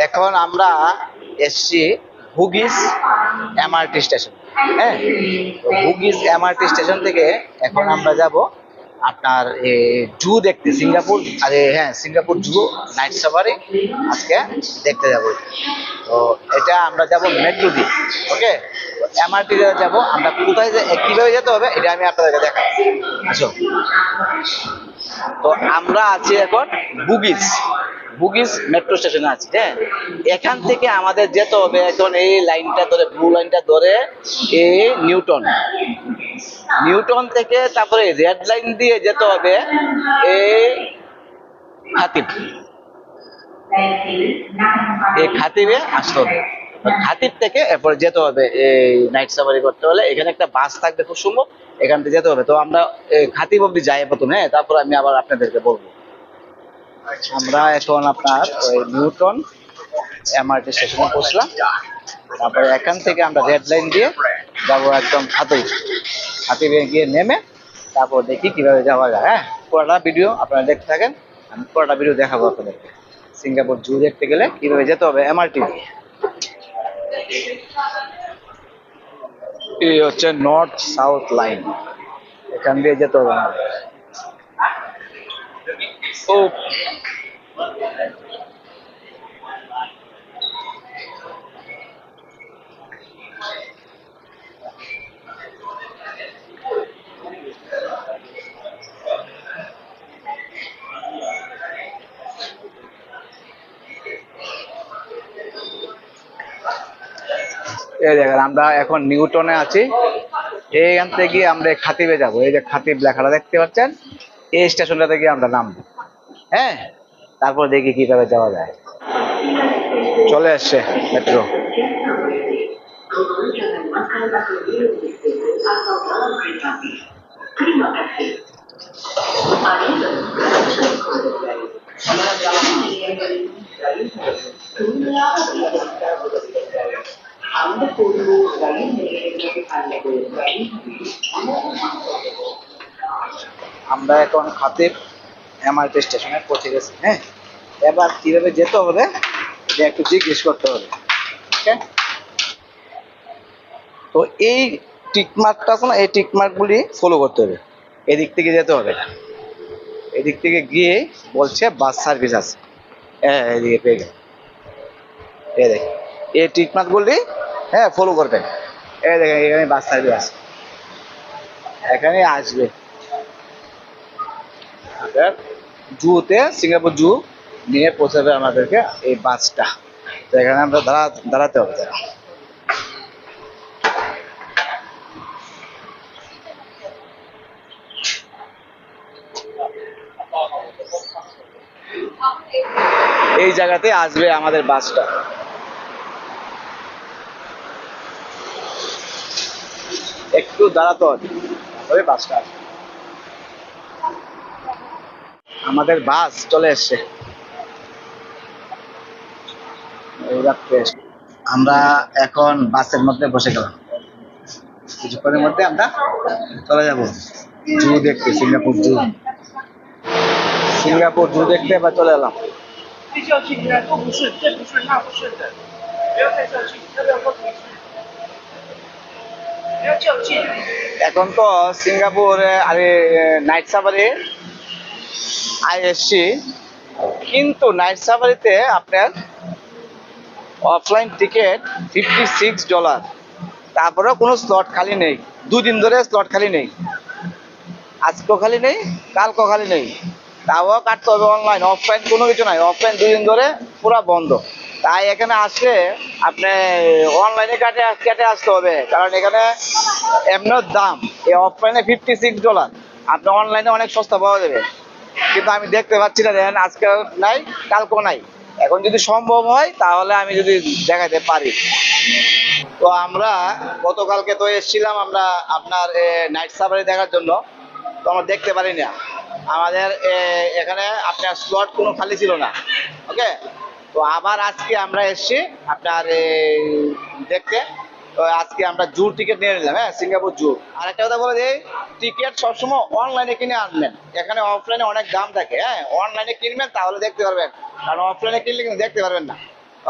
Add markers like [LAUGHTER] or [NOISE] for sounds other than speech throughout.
এখন আমরা এসছি হুগিস এমআরটি স্টেশন হ্যাঁ? হুগিস এমআরটি স্টেশন থেকে এখন আমরা যাব আপনার জু দেখতে, সিঙ্গাপুর, আরে হ্যাঁ সিঙ্গাপুর জু নাইট সাফারি আজকে দেখতে যাব। তো এটা আমরা যাব মেট্রো দিয়ে ওকে এমআরটি যাব, আমরা কোথায় যে কীভাবে যেতে হবে, এটা আমি আপনাদেরকে দেখাই। আসো। তো আমরা আছি এখন বুগিস বুগিস মেট্রো স্টেশনে আছি হ্যাঁ? এখান থেকে আমাদের যেতে হবে এখন এই লাইনটা ধরে ব্লু লাইনটা ধরে এই নিউটন নিউটন থেকে তারপরে রেড লাইন দিয়ে যেতে হবে এই খাতিব এই খাতিবে আসতে হবে। খাতিব থেকে এরপরে যেতে হবে এই নাইট সাফারি করতে হলে। এখানে একটা বাস থাকবে খুব সুন্দর, এখান থেকে যেতে হবে। তো আমরা খাতিব অব্দি যাই প্রথমে হ্যাঁ? তারপর আমি আবার আপনাদেরকে বলব। আমরা এখন আপনার ওই নিউটন এমআরটি স্টেশনে পৌঁছলাম। তারপরে এখান থেকে আমরা রেড লাইন দিয়ে যাব একদম খাতিব খাতিবে গিয়ে নেমে তারপর দেখি কীভাবে যাওয়া যায় হ্যাঁ? পুরোটা ভিডিও আপনারা দেখতে থাকেন, আমি পুরোটা ভিডিও দেখাবো আপনাদেরকে। সিঙ্গাপুর জু দেখতে গেলে কীভাবে যেতে হবে এমআরটি এই হচ্ছে নর্থ সাউথ লাইন এখান দিয়ে যেতে হবে ও। এই দেখেন, আমরা এখন নিউটনে আছি। এইখান থেকে আমরা খাতিবে যাব। এই যে খাতিব লেখাটা দেখতে পাচ্ছেন, এই স্টেশনটাতে গিয়ে আমরা নামবো। হ্যাঁ তারপর দেখি কীভাবে যাওয়া যায়। চলে আসছে মেট্রো আমরা এখন খাতিব এমআরটি স্টেশনে পৌঁছে গেছি হ্যাঁ? এবার কীভাবে যেতে হবে, এটা একটু জিজ্ঞেস করতে হবে তো এই টিকমার্কটা আছে না, এই টিকমার্কগুলি ফলো করতে হবে, এদিক থেকে যেতে হবে। এদিক থেকে গিয়ে বলছে বাস সার্ভিস আছে। হ্যাঁ এদিকে পেয়ে গেল। এই দেখ, এই টিকমার্কগুলি হ্যাঁ ফলো করবেন এই দেখেন এখানে বাস সার্ভিস আছে। এখানে আসবে। আমাদের জুতে সিঙ্গাপুর জু নিয়ে পৌঁছাবে আমাদেরকে এই বাসটা। তো এখানে আমরা দাঁড়া, দাঁড়াতে হবে দাঁড়া। এই জায়গাতে আসবে আমাদের বাসটা। একটু দাঁড়াতে হবে। বাসটা আসবে। আমাদের বাস চলে এসছে। আমরা এখন বাসের মধ্যে বসে গেলাম। কিছুক্ষণের মধ্যে আমরা চলে যাব। জু দেখতে, সিঙ্গাপুর জু। সিঙ্গাপুর জু দেখতে বা চলে এলাম। এখন তো সিঙ্গাপুর, আরে নাইট সাফারি আইএসসি কিন্তু নাইট সাফারিতে আপনার offline ticket fifty six dollar তারপরেও কোনো স্লট খালি নেই। দুদিন ধরে স্লট খালি নেই। আজকেও খালি নেই, কালকেও খালি নেই। তাও কাটতে হবে অনলাইন অফলাইন কোনো কিছু নাই। অফলাইন দুদিন ধরে পুরো বন্ধ। তাই এখানে আসলে আপনি অনলাইনে কাটে কেটে আসতে হবে। কারণ এখানে এমনিও দাম। এই অফলাইনে ফিফটি সিক্স ডলার আপনি অনলাইনে অনেক সস্তা পাওয়া যাবে। কিন্তু আমি দেখতে পাচ্ছি না, দেখেন আজকে নাই, কালকেও নাই। এখন যদি সম্ভব হয়, তাহলে আমি যদি দেখাতে পারি। তো আমরা গতকালকে তো এসেছিলাম আমরা আপনার নাইট সাফারি দেখার জন্য। তো আমরা দেখতে পারি না। আমাদের এখানে আপনার স্লট কোনো খালি ছিল না। ওকে তো আবার আজকে আমরা এসেছি আপনার দেখতে। আজকে আমরা জুর টিকিট নিয়ে নিলাম হ্যাঁ সিঙ্গাপুর জুর। আর একটা কথা বলে দিই টিকিট সবসময় অনলাইনে কিনে আনবেন। এখানে অফলাইনে অনেক দাম থাকে হ্যাঁ অনলাইনে কিনবেন তাহলে দেখতে পারবেন। কারণ অফলাইনে কিনলে কিন্তু দেখতে পারবেন না।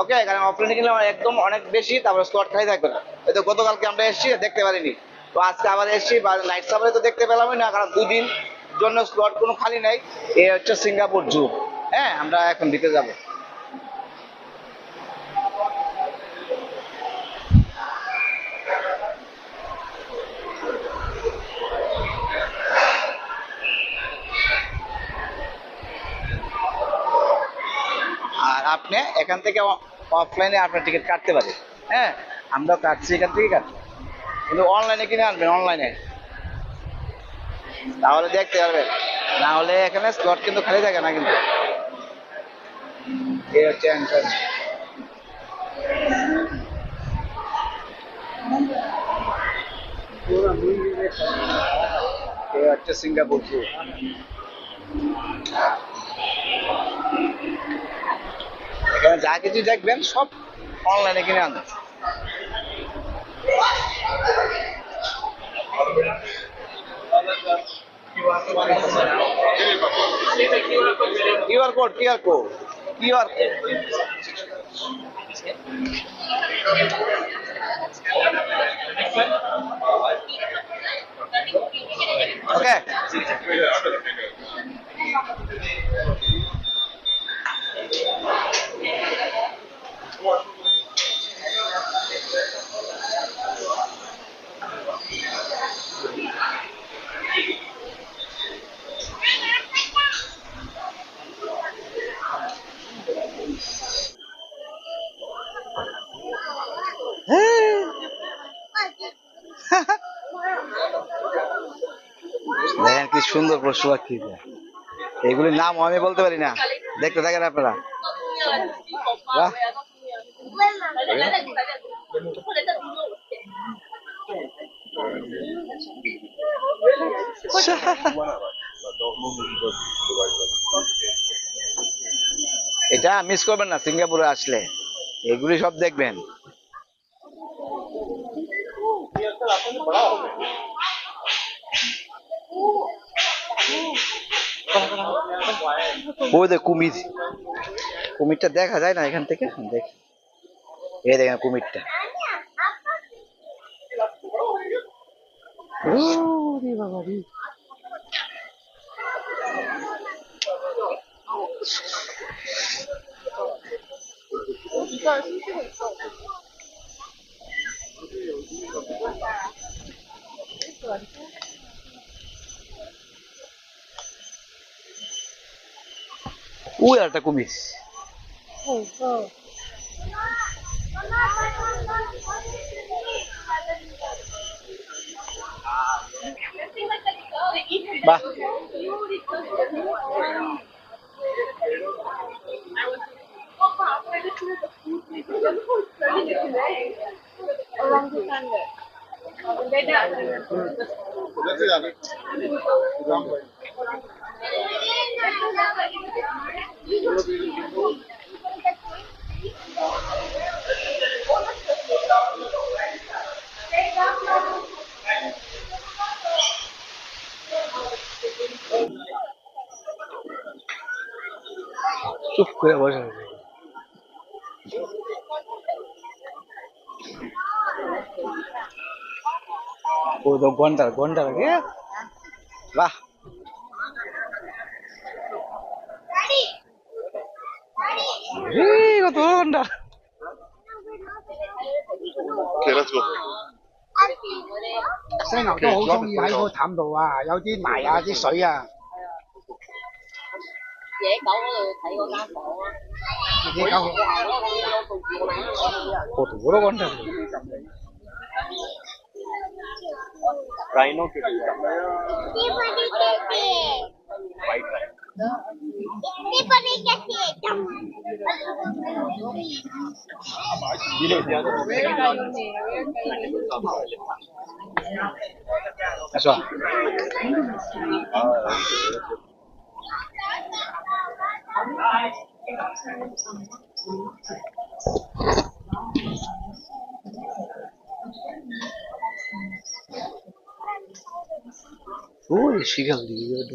ওকে কারণ অফলাইনে কিনলে একদম অনেক বেশি, তারপরে স্লট খাই থাকবে না। এই তো গতকালকে আমরা এসেছি, দেখতে পারিনি। তো আজকে আবার এসেছি, বা নাইট সাফারি তো দেখতে পেলামই না, কারণ দুদিন জন্য স্লট কোনো খালি নাই। এ হচ্ছে সিঙ্গাপুর জু হ্যাঁ আমরা এখন দিতে যাব। আপনি এখান থেকে অফলাইনে আপনার টিকিট কাটতে পারেন। হ্যাঁ আমরাও কাটছি, এখান থেকে কাটবো কিন্তু অনলাইনে কিনে আনবেন অনলাইনে তাহলে দেখতে পারবেন। না হলে এখানে স্লট কিন্তু খালি থাকে না কিন্তু। এই হচ্ছে সিঙ্গাপুর এখানে যা কিছু দেখবেন সব অনলাইনে কিনে আনবেন। QR code QR code QR okay দেখেন কি সুন্দর পশু পাখি এগুলির নাম আমি বলতে পারি না। দেখতে থাকেন আপনারা। এটা মিস করবেন না, সিঙ্গাপুরে আসলে। এগুলি সব দেখবেন। ওই দেখ কুমির। কুমিরটা দেখা যায় না এখান থেকে? দেখ। এই কুমিরটা। রে। ওই আর একটা কুমির বাহ চুপ করে বসে আছে। ও তো ঘণ্টা ঘণ্টা লাগে বাহ ええー、どうんだ。Okay, let's go. 犀牛都好中意喺個氹度啊，有啲埋啊，啲水啊。野狗嗰度睇嗰間房啊。野狗。我讀咗嗰陣。Rhino 叫做咩啊？呢個呢個。White。呢個呢個。আসো ওই শিখাল দিকে 的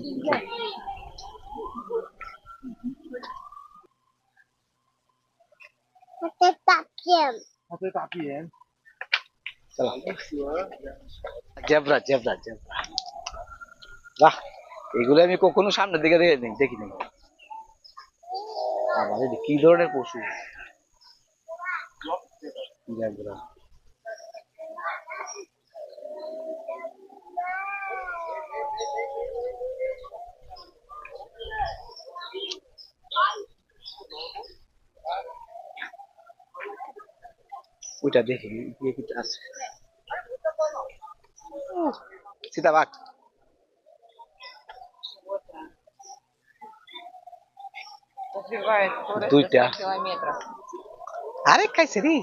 片。它这大便。 চলো জেব্রা জেব্রা জেব্রা বাহ এগুলো আমি কখনো সামনের দিকে দেখি দেখিনি আবার এটা কি ধরনের পশু জেব্রা ওইটা দেখি গিয়ে কিন্তু আছে। সীতাবাগ দুইটা। আরে খাইছে রে।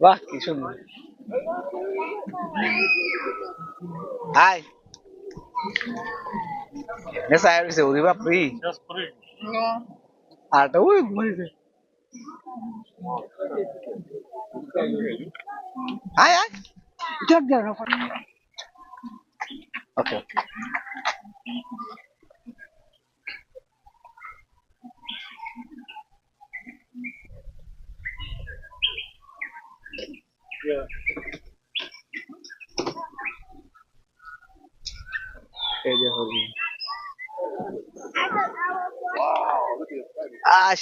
বাহ কি সুন্দর। আয়। એને સાહેબ છે ઉરી બાપરી આ તો ઉઈ ગુમરી છે હાય હાય જગ જગ ઓકે ઓકે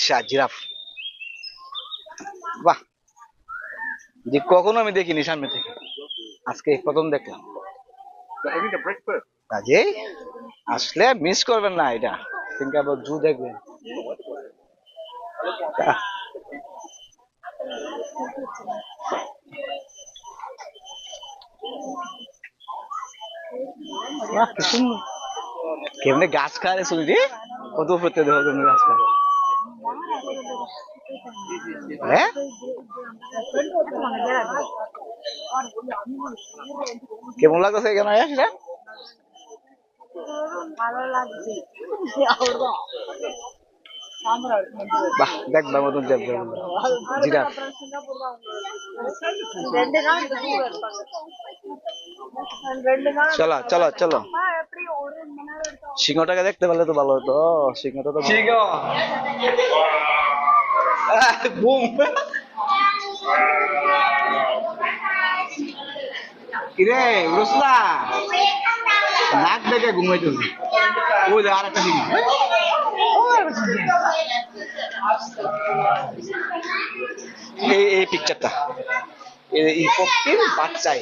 আচ্ছা জিরাফ। বাহ। যে কখনো আমি দেখিনি সামনে থেকে। আজকে প্রথম দেখলাম. কাজে আসলে মিস করবেন না এটা। সিঙ্গাপুর জু দেখবেন। কেমনে গাছ খায় শুনি রে কত উপর গাছ খায় হ্যাঁ? কেমন লাগতেছে এখানে জিরাফ। চলো চলো চলো। সিংহটাকে দেখতে পেলে তো ভালো হতো। সিংহটা তো সিংহ। বুম কিরে রসলা নাক দেখে ঘুমাইতেছি ওই যে আর একটা সিংহ এই এই পিকচারটা এই পক্ষীর বাচ্চাই।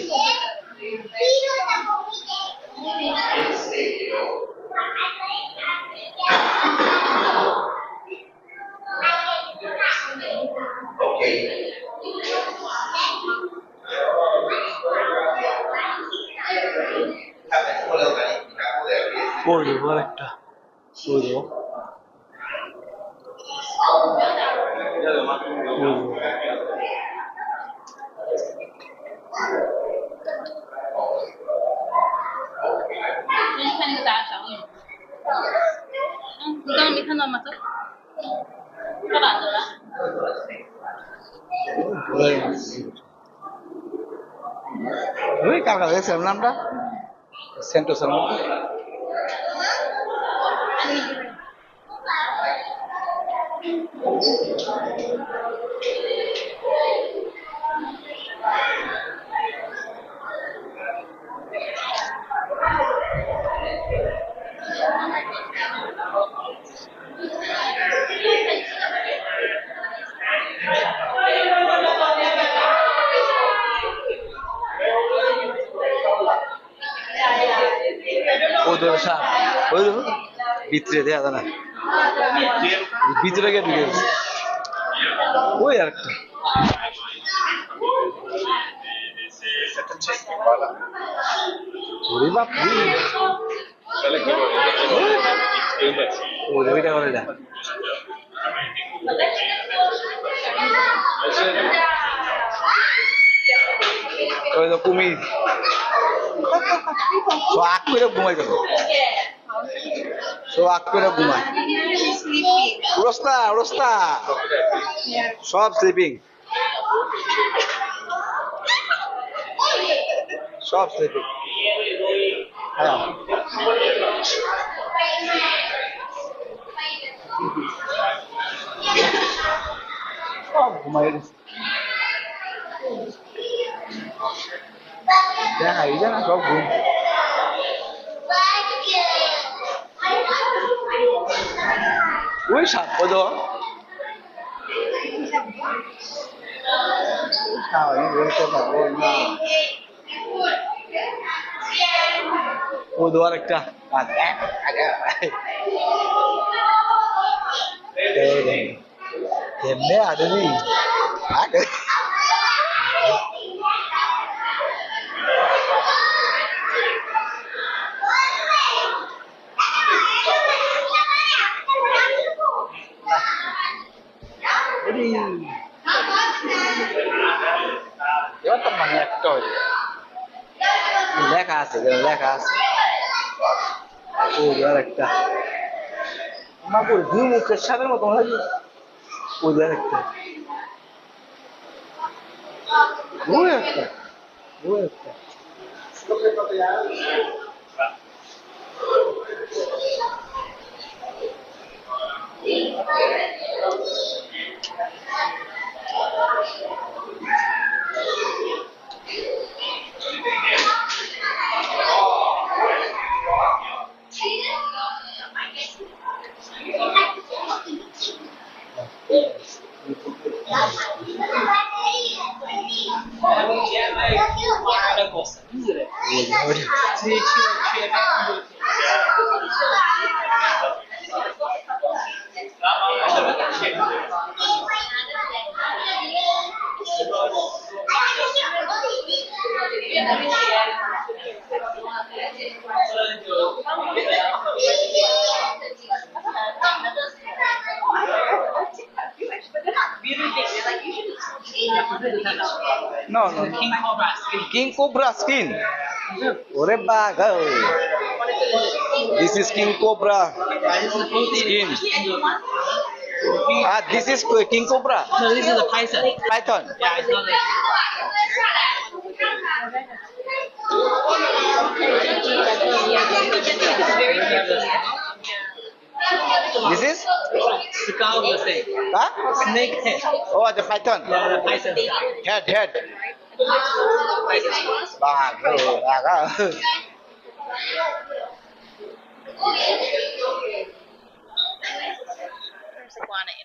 ওই দেখো একটা ওই দেখো你看那个大小鱼。嗯，你刚刚没看到吗？走， ওই কার কাছে দেখছিলাম নামটা? সেন্টোসের মধ্যে ভিতরে দেয়া যায় না। ভিতরে গিয়ে ঢুকে গেছে। ওই আর একটা। ওরে বাপ রে। ওই করে দেখ ওই তো কুমির। [LAUGHS] করে ঘুমাই সো আগ করে ঘুমায় রোস্তা রোস্তা সব স্লিপিং সব স্লিপিং হ্যাঁ সব ঘুমাই গেছে দেখা এই না সব ঘুম ওই সাপ তো। পারব না ও দোয়ার একটা এমনি আদমি আগে এবার তো মানে একটা হয়ে যাবে লেখা আছে এখানে লেখা আছে ও আর একটা আমার ওই দুই মুখের সাপের মতো লাগে ওদের একটা ও একটা ও একটা No, no. King Cobra. King Cobra skin. ওরে বাঘ This is King Cobra skin. Ah, this is King Cobra. No, this is a python. Python. Yeah, it's not like This is? skull the same. Huh? Snake head. Oh, the python. Yeah, the python. Head, head. Python. বাঘ ও, বাঘ আ।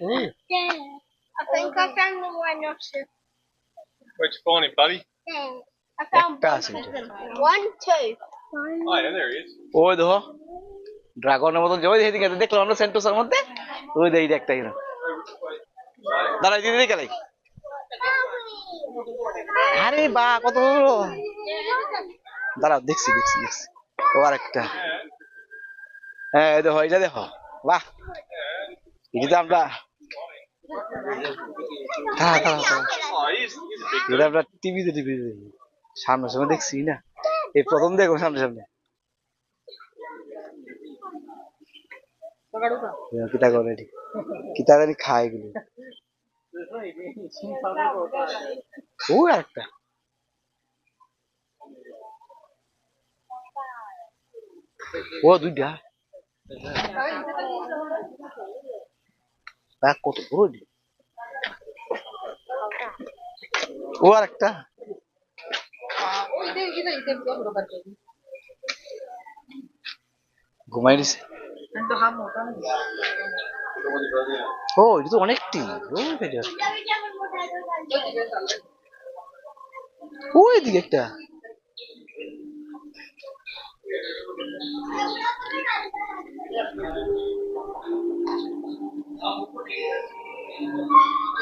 Yeah, I think I found the rhinoceros. Where'd you find him, buddy? Yeah, I found একটা both আছে of them. One, two. Oh, yeah, there he is. ওই দেখো ড্রাগনের মতন যে ওই দিকে দেখলাম আমরা সেন্টোসের মধ্যে ওই দেখি একটা হিরো দাঁড়াই দিদি দিকে লাই আরে বা কত বড় দাঁড়াও দেখছি দেখছি দেখছি। ও আর একটা হ্যাঁ এই দেখো এটা দেখো। বাহ! এটা তো আমরা a big এটা আমরা টিভিতে টিভিতে দেখি। সামনে সামনে দেখছি না? এই প্রথম দেখো সামনে সামনে। কিতা করে কিতা জানি খায় এগুলো। ও একটা। ও দুইটা। দেখ কত বড়। ও আর একটা। ঘুমাই দিছে ও এটা তো অনেকটি ও এটা ওই দিকে একটা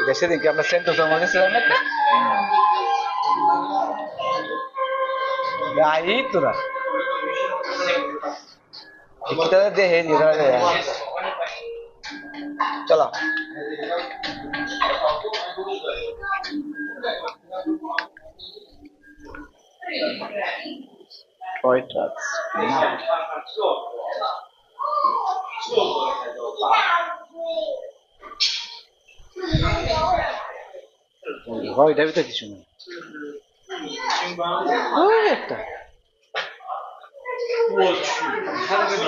এটা সেদিনকে আমরা সেন্টোসের মধ্যে ছিলাম একটা গাই তোরা এটা দেখে চলো Toy trucks. হয় এটা ভিতরে কিছু নেই ওই একটা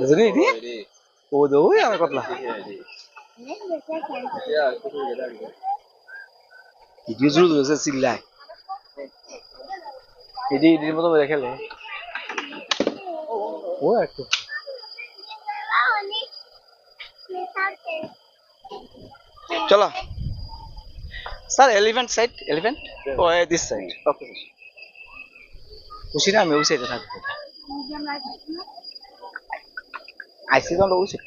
দেখে কি আছে বুঝলি এটি ও দো ওই আমার কথা ভিডিও শুরু করেছে চিল্লায় এটি এটির মতো করে খেলে ও একটু চলো স্যার এলিফ্যান্ট সাইড এলিফ্যান্ট ও দিস সাইড ওকে খুশি না আমি ওই সাইডে থাকব আইসি তো ওই সাইড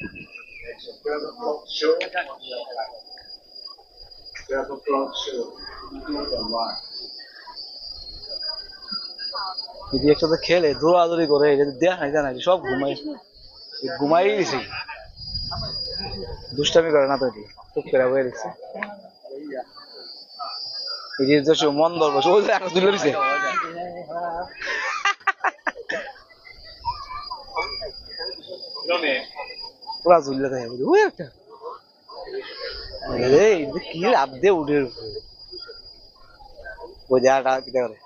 যদি একসাথে খেলে দৌড়াদৌড়ি করে এটা দেয়া নাই জানা সব ঘুমাই ঘুমাই দিছি দুষ্টামি করে না তো এটি খুব করে বয়ে দিচ্ছে এটি তো মন ধরবো দিছে পুরা ঝুললে থাকে বুঝলি ওই একটা রে এটা কি লাভ দিয়ে উঠে ওই জায়গাটা কি করে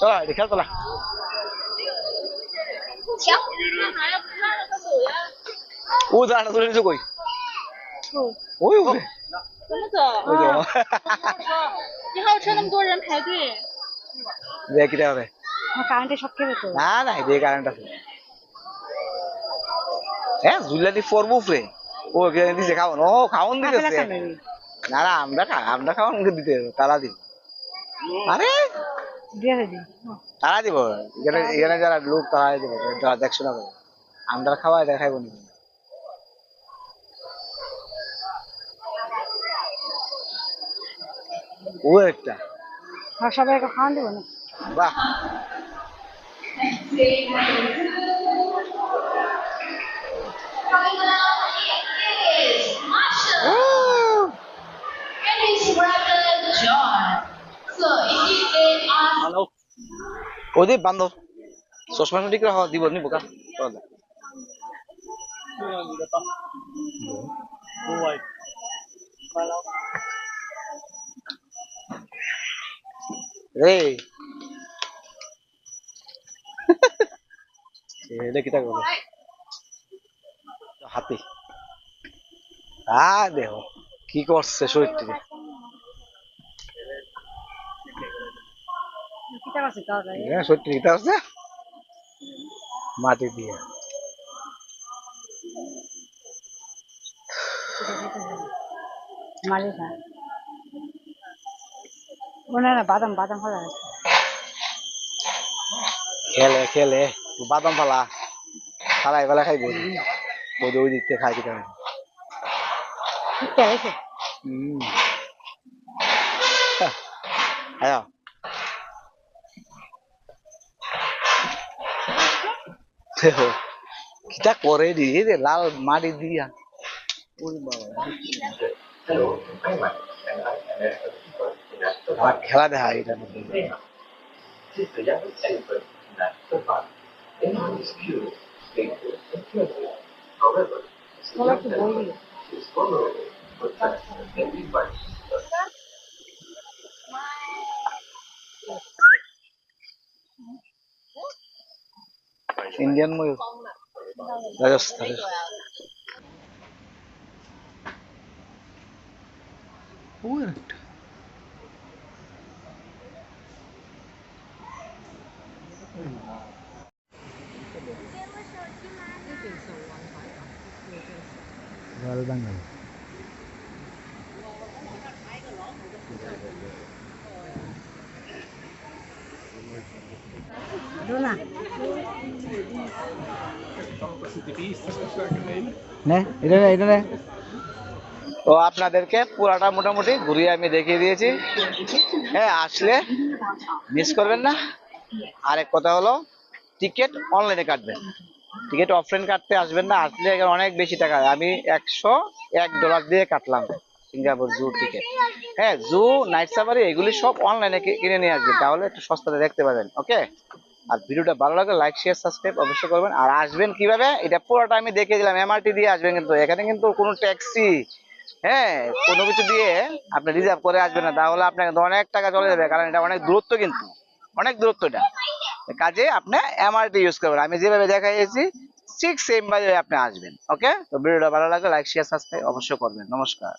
চলো এটা খেল তোলা ও জায়গাটা তুলে দিছে কই ওই ওই 怎么走？ ওই তো 你还有车那么多人排队。 দেখ কি করে কারেন্টে সব খেয়ে তো না না এদিকে কারেন্ট আছে হ্যাঁ জুলাটি পড়ব ফ্রে ও দিছে খাওয়ান ও খাওয়ান দিতেছে। না না আমরা খা আমরা খাওয়ান ওকে দিতে তারা দিব। আরে! তারা দিব। এখানে এখানে যারা লোক তারা দিব যারা দেখছ না করে। আমরা খাওয়া এটা খাইব নি। ও একটা। সবাইকে খাওয়ান দেবো না? বাহ! ও ওদের বান্ধব। চশমা ঠিক রাখো দিব নি বোকা। রে এটা কিটা করে হাতি। আ দেহ কি করছে শরীরটি। আছে? মাটি দিয়ে। বাদাম বাদাম ভালো খেলে খেলে। বাদাম ফালা। ফালাই ফালা খাইব। ওই ওই দিক থেকে খাই দিতে হবে ঠিকঠাক আছে হুম হ্যাঁ দেখো কিটা করে দি রে লাল মাটি দিয়া ওরে বাবা আর খেলা দেখা এটা However, it's not like that she's. Indian movie. That is, that is. Worked. Mm. তো আপনাদেরকে পুরাটা মোটামুটি ঘুরিয়ে আমি দেখিয়ে দিয়েছি। হ্যাঁ আসলে মিস করবেন না। আরেক কথা হলো টিকিট অনলাইনে কাটবেন। টিকিট অফলাইন কাটতে আসবেন না, আসলে অনেক বেশি টাকা। আমি একশো এক ডলার দিয়ে কাটলাম সিঙ্গাপুর জু টিকিট হ্যাঁ জু নাইট সাফারি এগুলি সব অনলাইনে কিনে নিয়ে আসবেন, তাহলে একটু সস্তাতে দেখতে পাবেন ওকে আর ভিডিওটা ভালো লাগলে লাইক শেয়ার সাবস্ক্রাইব অবশ্যই করবেন। আর আসবেন কীভাবে? এটা পুরোটা আমি দেখে দিলাম এমআরটি দিয়ে আসবেন কিন্তু, এখানে কিন্তু কোনো ট্যাক্সি হ্যাঁ কোনো কিছু দিয়ে আপনি রিজার্ভ করে আসবেন না, তাহলে আপনার কিন্তু অনেক টাকা চলে যাবে, কারণ এটা অনেক দূরত্ব কিন্তু, অনেক দূরত্ব এটা। কাজে আপনি এমআরটি ইউজ করবেন। আমি যেভাবে দেখাইছি, ঠিক সেম ভাবে আপনি আসবেন ওকে তো ভিডিওটা ভালো লাগলে লাইক শেয়ার সাবস্ক্রাইব অবশ্যই করবেন। নমস্কার।